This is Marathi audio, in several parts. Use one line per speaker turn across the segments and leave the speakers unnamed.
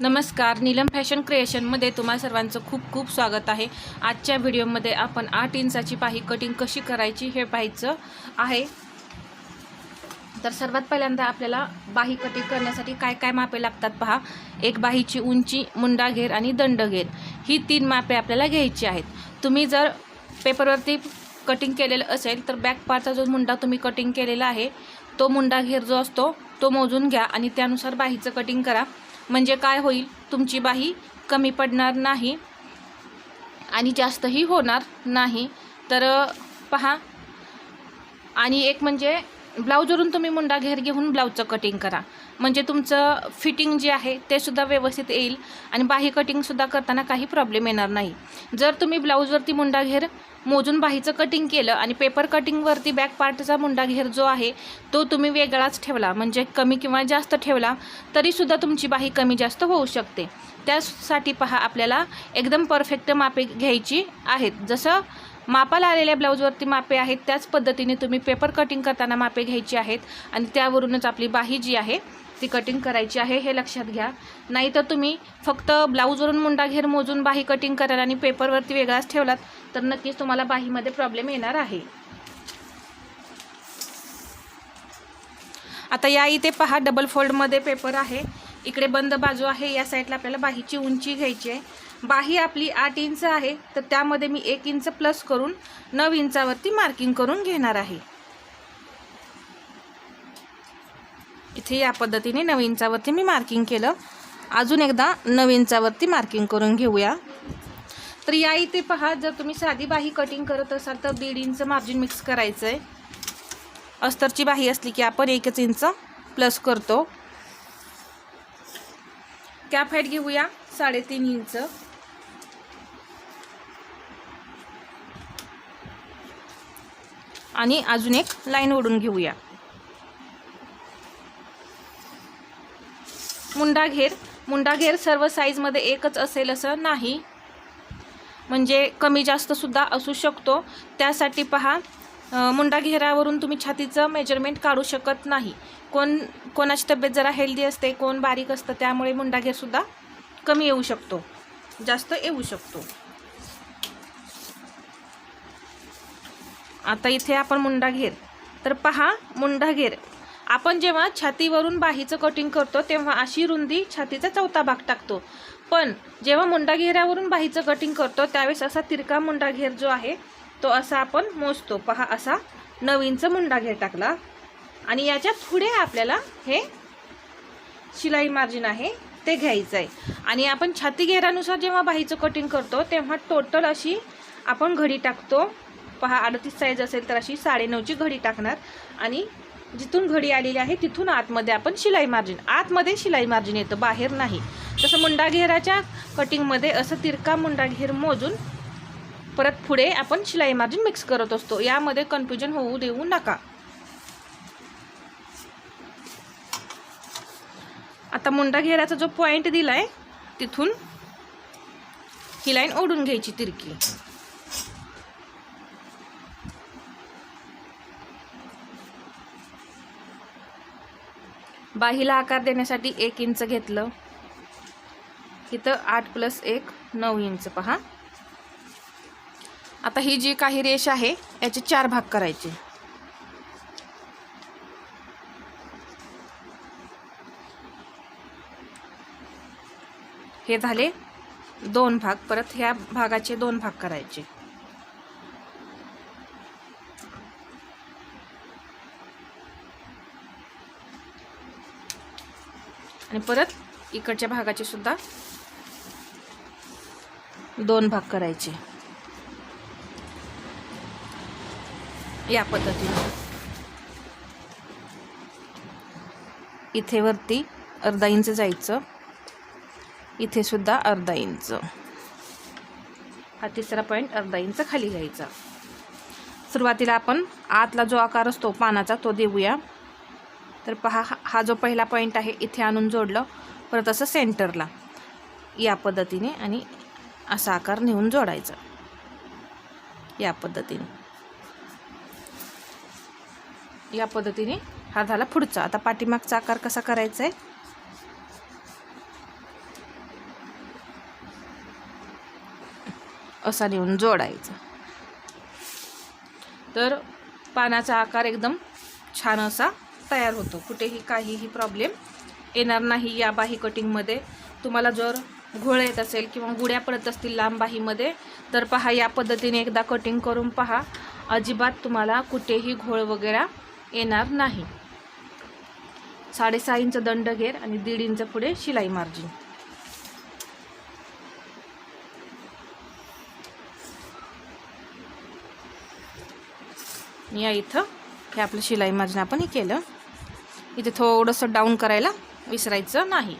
नमस्कार नीलम फॅशन क्रिएशनमध्ये तुम्हा सर्वांचं खूप खूप स्वागत आहे. आजच्या व्हिडिओमध्ये आपण आठ इंचाची बाही कटिंग कशी करायची हे पाहायचं आहे. तर सर्वात पहिल्यांदा आपल्याला बाही कटिंग करण्यासाठी काय काय मापे लागतात पहा. एक बाहीची उंची मुंडा घेर आणि दंड घेर ही तीन मापे आपल्याला घ्यायची आहेत. तुम्ही जर पेपरवरती कटिंग केलेलं असेल तर बॅक पार्टचा जो मुंडा तुम्ही कटिंग केलेला आहे तो मुंडा घेर जो असतो तो मोजून घ्या आणि त्यानुसार बाहीचं कटिंग करा. म्हणजे काय होईल? तुमची बाही कमी पडणार नाही आणि जास्तही होणार नाही. तर पहा. आणि एक म्हणजे ब्लाऊजवरून तुम्ही मुंडा घेर घेऊन ब्लाऊजचं कटिंग करा. म्हणजे तुमचं फिटिंग जे आहे ते सुद्धा व्यवस्थित येईल आणि बाही कटिंगसुद्धा करताना काही प्रॉब्लेम येणार नाही. जर तुम्ही ब्लाऊजवरती मुंडा घेर मोजून बाहीचं कटिंग केलं आणि पेपर कटिंगवरती बॅक पार्टचा मुंडा घेर जो आहे तो तुम्ही वेगळाच ठेवला म्हणजे कमी किंवा जास्त ठेवला तरीसुद्धा तुमची बाही कमी जास्त होऊ शकते. त्यासाठी पहा आपल्याला एकदम परफेक्ट मापे घ्यायची आहेत. जसं मापाला आलेल्या ब्लाऊजवरती मापे आहेत त्याच पद्धतीने तुम्ही पेपर कटिंग करताना मापे घ्यायची आहेत आणि त्यावरूनच आपली बाही जी आहे ती कटिंग करायची आहे हे लक्षात घ्या. नाहीतर तुम्ही फक्त ब्लाऊजवरून मुंडा घेर मोजून बाही कटिंग कराल आणि पेपरवरती वेगळाच ठेवलात तर नक्कीच तुम्हाला बाहीमध्ये प्रॉब्लेम येणार आहे. आता या इथे पहा डबल फोल्डमध्ये पेपर आहे. इकडे बंद बाजू आहे या साईडला आपल्याला बाहीची उंची घ्यायची आहे. बाही आपली आठ इंच आहे तर त्यामध्ये मी एक इंच प्लस करून नऊ इंचावरती मार्किंग करून घेणार आहे. इथे या पद्धतीने नऊ इंचावरती मी मार्किंग केलं. अजून एकदा नऊ इंचावरती मार्किंग करून घेऊया. तर या इथे पहा जर तुम्ही साधी बाही कटिंग करत असाल तर दीड इंच मार्जिन मिक्स करायचं आहे अस्तरची बाही असली की आपण एकच इंच प्लस करतो. कॅप हाईट घेऊया साडेतीन इंच आणि अजून एक लाईन ओढून घेऊया. मुंडा घेर मुंडा घेर सर्व साईजमध्ये एकच असेल असं नाही. म्हणजे कमी जास्तसुद्धा असू शकतो. त्यासाठी पहा मुंडा घेरावरून तुम्ही छातीचं मेजरमेंट काढू शकत नाही. कोण कोणाची तब्येत जरा हेल्दी असते कोण बारीक असतं त्यामुळे मुंडा घेरसुद्धा कमी येऊ शकतो. जास्त येऊ शकतो. आता इथे आपण मुंडा घेर तर पहा मुंडा घेर आपण जेव्हा छातीवरून बाहीचं कटिंग करतो तेव्हा अशी रुंदी छातीचा चौथा भाग टाकतो. पण जेव्हा मुंडा घेऱ्यावरून बाहीचं कटिंग करतो त्यावेळेस असा तिरका मुंडा घेर जो आहे तो असा आपण मोजतो. पहा असा नऊ इंच मुंडा घेर टाकला. आणि याच्यापुढे आपल्याला हे शिलाई मार्जिन आहे ते घ्यायचं आहे. आणि आपण छाती घेरानुसार जेव्हा बाहीचं कटिंग करतो तेव्हा टोटल अशी आपण घडी टाकतो. पहा अडतीस साईज असेल तर अशी साडेनऊची घडी टाकणार. आणि जिथून घडी आलेली आहे तिथून आतमध्ये आपण शिलाई मार्जिन आतमध्ये शिलाई मार्जिन येतं बाहेर नाही. तसं मुंडा घेराच्या कटिंगमध्ये असं तिरका मुंडा घेर मोजून परत पुढे आपण शिलाई मार्जिन मिक्स करत असतो. यामध्ये कन्फ्युजन होऊ देऊ नका. आता मुंडा घेराचा जो पॉईंट दिला आहे तिथून ही लाईन ओढून घ्यायची तिरकी. बाहीला आकार देण्यासाठी एक इंच घेतलं. इथं आठ प्लस एक नऊ इंच पहा. आता ही जी काही रेष आहे याचे चार भाग करायचे. हे झाले दोन भाग. परत ह्या भागाचे दोन भाग करायचे. आणि परत इकडच्या भागाचे सुद्धा दोन भाग करायचे. या पद्धतीने. इथे वरती अर्धा इंच जायचं. इथे सुद्धा अर्धा इंच. हा तिसरा पॉईंट अर्धा इंच खाली घ्यायचा. सुरुवातीला आपण आतला जो आकार असतो पानाचा तो देऊया. तर पहा हा जो पहिला पॉईंट आहे इथे आणून जोडलं. परत असं सेंटरला या पद्धतीने आणि असा आकार नेऊन जोडायचा. या पद्धतीने. या पद्धतीने हा झाला पुढचा. आता पाठीमागचा आकार कसा करायचा आहे असा नेऊन जोडायचा. तर पानाचा आकार एकदम छान असा तयार होतो. कुठेही काहीही प्रॉब्लेम येणार नाही या बाही कटिंगमध्ये तुम्हाला जर घोळ येत असेल किंवा गुड्या पडत असतील लांब बाहीमध्ये तर पहा या पद्धतीने एकदा कटिंग करून पहा. अजिबात तुम्हाला कुठेही घोळ वगैरे येणार नाही. साडेसहा इंच दंड घेर आणि दीड इंच पुढे शिलाई मार्जिन या इथं हे आपलं शिलाई मार्जिन आपण हे केलं. इथे थोडंसं डाऊन करायला विसरायचं नाही.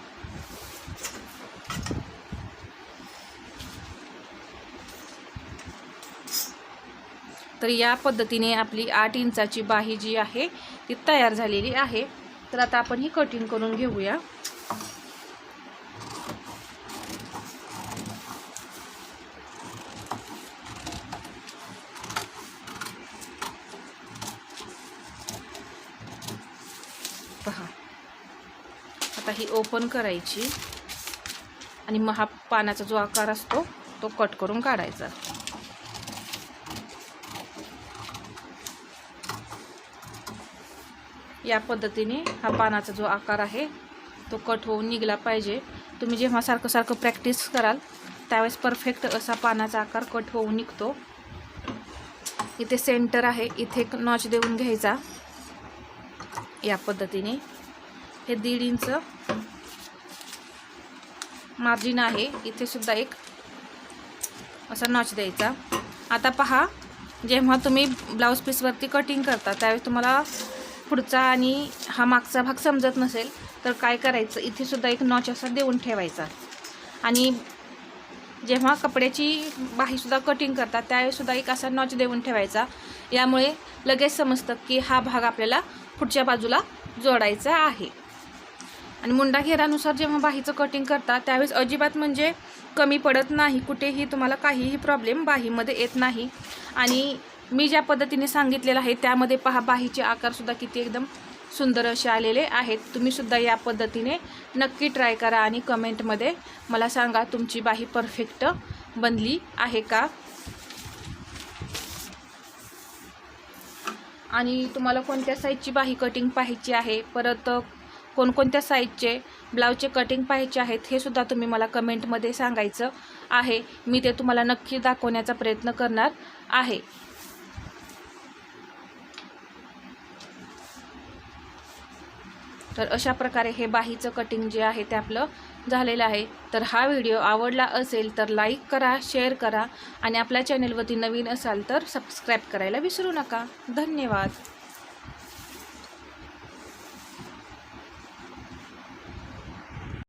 तर या पद्धतीने आपली आठ इंचाची बाही जी आहे ती तयार झालेली आहे. तर आता आपण ही कटिंग करून घेऊया. पहा. आता ही ओपन करायची. आणि मग हा पानाचा जो आकार असतो तो कट करून काढायचा. या पद्धतीने हा पानाचा जो आकार आहे तो कट होऊन निघला पाहिजे. तुम्ही जेव्हा सारखं सारखं प्रॅक्टिस कराल त्यावेळेस परफेक्ट असा पानाचा आकार कट होऊन निघतो. इथे सेंटर आहे इथे एक नॉच देऊन घ्यायचा. या पद्धतीने. हे दीड इंच मार्जिन आहे. इथे सुद्धा एक असा नॉच द्यायचा. आता पहा जेव्हा तुम्ही ब्लाऊज पीसवरती कटिंग करता त्यावेळेस तुम्हाला पुढचा आणि हा मागचा भाग समजत नसेल तर काय करायचं? इथे सुद्धा एक नॉच असा देऊन ठेवायचा. आणि जेव्हा कपड्याची बाहीसुद्धा कटिंग करतात त्यावेळीसुद्धा एक असा नॉच देऊन ठेवायचा. यामुळे लगेच समजतं की हा भाग आपल्याला पुढच्या बाजूला जोडायचा आहे. आणि मुंडा घेरानुसार जेव्हा बाहीचं कटिंग करता त्यावेळेस अजिबात म्हणजे कमी पडत नाही. कुठेही तुम्हाला काहीही प्रॉब्लेम बाहीमध्ये येत नाही. आणि मी ज्या पद्धतीने सांगितलेलं आहे त्यामध्ये पहा बाहीचे आकारसुद्धा किती एकदम सुंदर असे आलेले आहेत. तुम्हीसुद्धा या पद्धतीने नक्की ट्राय करा आणि कमेंटमध्ये मला सांगा तुमची बाही परफेक्ट बनली आहे का? आणि तुम्हाला कोणत्या साईजची बाही कटिंग पाहायची आहे? परत कोणकोणत्या साईजचे ब्लाऊजचे कटिंग पाहायचे आहेत हे सुद्धा तुम्ही मला कमेंटमध्ये सांगायचं आहे. मी ते तुम्हाला नक्की दाखवण्याचा प्रयत्न करणार आहे. तर अशा प्रकारे हे बाहीचं कटिंग जे आहे ते आपलं झालेलं आहे. तर हा व्हिडिओ आवडला असेल तर लाईक करा शेअर करा आणि आपल्या चॅनलवरती नवीन असाल तर सबस्क्राईब करायला विसरू नका. धन्यवाद.